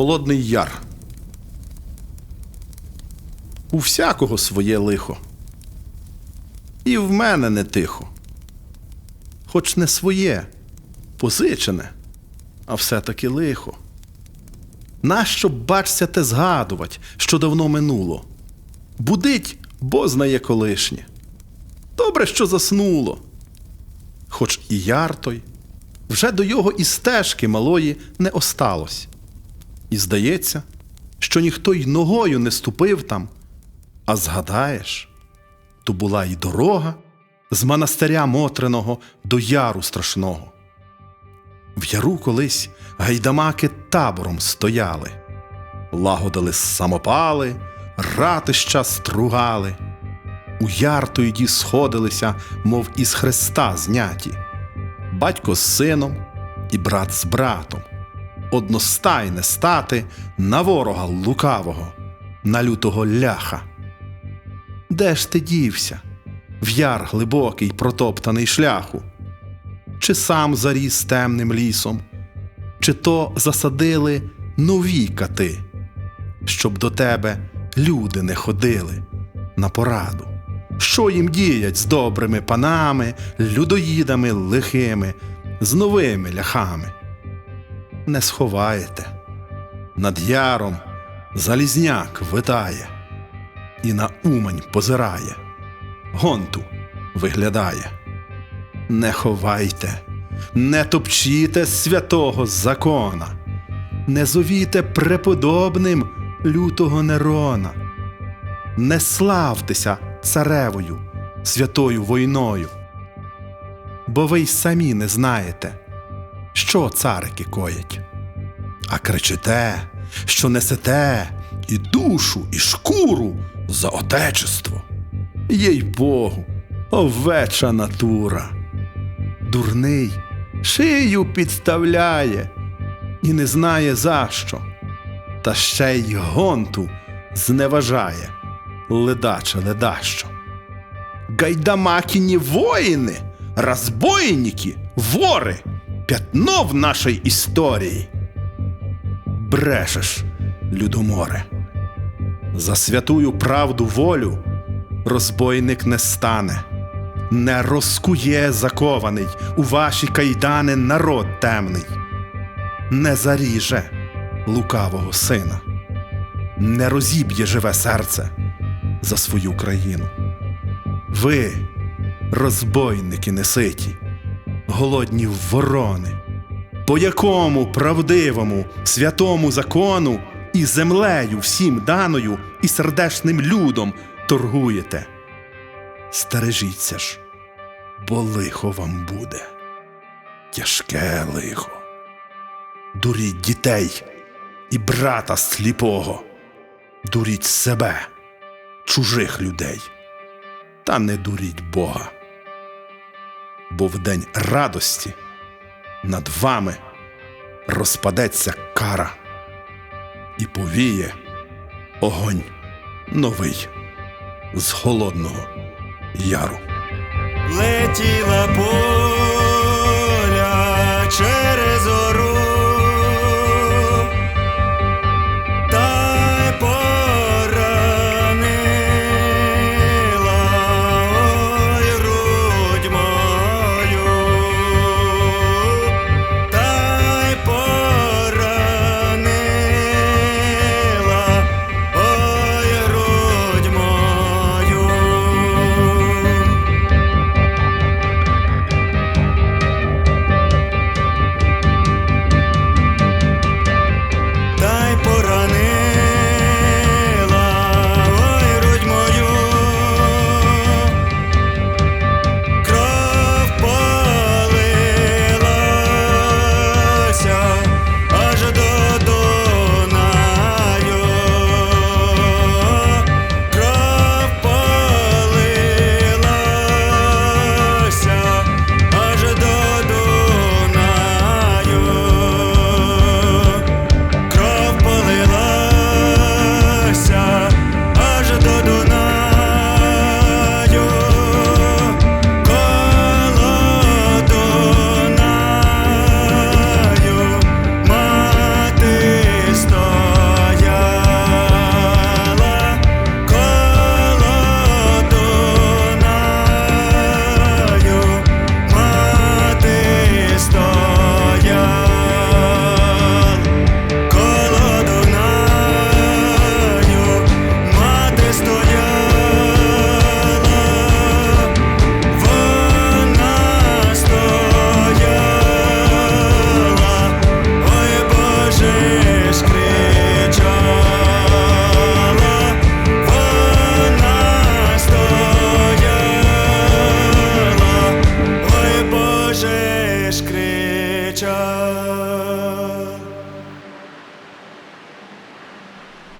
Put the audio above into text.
Холодний яр. У всякого своє лихо. І в мене не тихо. Хоч не своє, позичене, а все-таки лихо. Нащо бачся те згадувать, що давно минуло? Будить, бо знає колишнє. Добре, що заснуло. Хоч і яр той, вже до його і стежки малої не осталось. І здається, що ніхто й ногою не ступив там, а згадаєш, то була й дорога з монастиря Мотриного до яру страшного. В яру колись гайдамаки табором стояли, лагодили самопали, ратища стругали. У яр тоді сходилися, мов із хреста зняті, батько з сином і брат з братом, одностайне стати на ворога лукавого, на лютого ляха. Де ж ти дівся? В яр глибокий протоптаний шляху? Чи сам заріс темним лісом, чи то засадили нові кати, щоб до тебе люди не ходили на пораду? Що їм діять з добрими панами, людоїдами лихими, з новими ляхами? Не сховаєте. Над яром залізняк витає і на умань позирає, гонту виглядає. Не ховайте, не топчіте святого закона, не зовіте преподобним лютого Нерона, не славтеся царевою, святою войною, бо ви й самі не знаєте, що царики коять, а кричите, що несете і душу, і шкуру за отечество. Їй Богу, овеча натура. Дурний шию підставляє і не знає за що, та ще й гонту зневажає, ледаче ледащо. Гайдамакіні воїни, розбойники, вори, пятно в нашій історії. Брешеш, людоморе. За святую правду волю розбойник не стане, не розкує закований у ваші кайдани народ темний, не заріже лукавого сина, не розіб'є живе серце за свою країну. Ви, розбойники неситі, голодні ворони, по якому правдивому святому закону і землею всім даною, і сердешним людом торгуєте. Стережіться ж, бо лихо вам буде, тяжке лихо. Дуріть дітей і брата сліпого, дуріть себе, чужих людей, та не дуріть Бога. Бо в день радості над вами розпадеться кара і повіє огонь новий з холодного яру. летіла по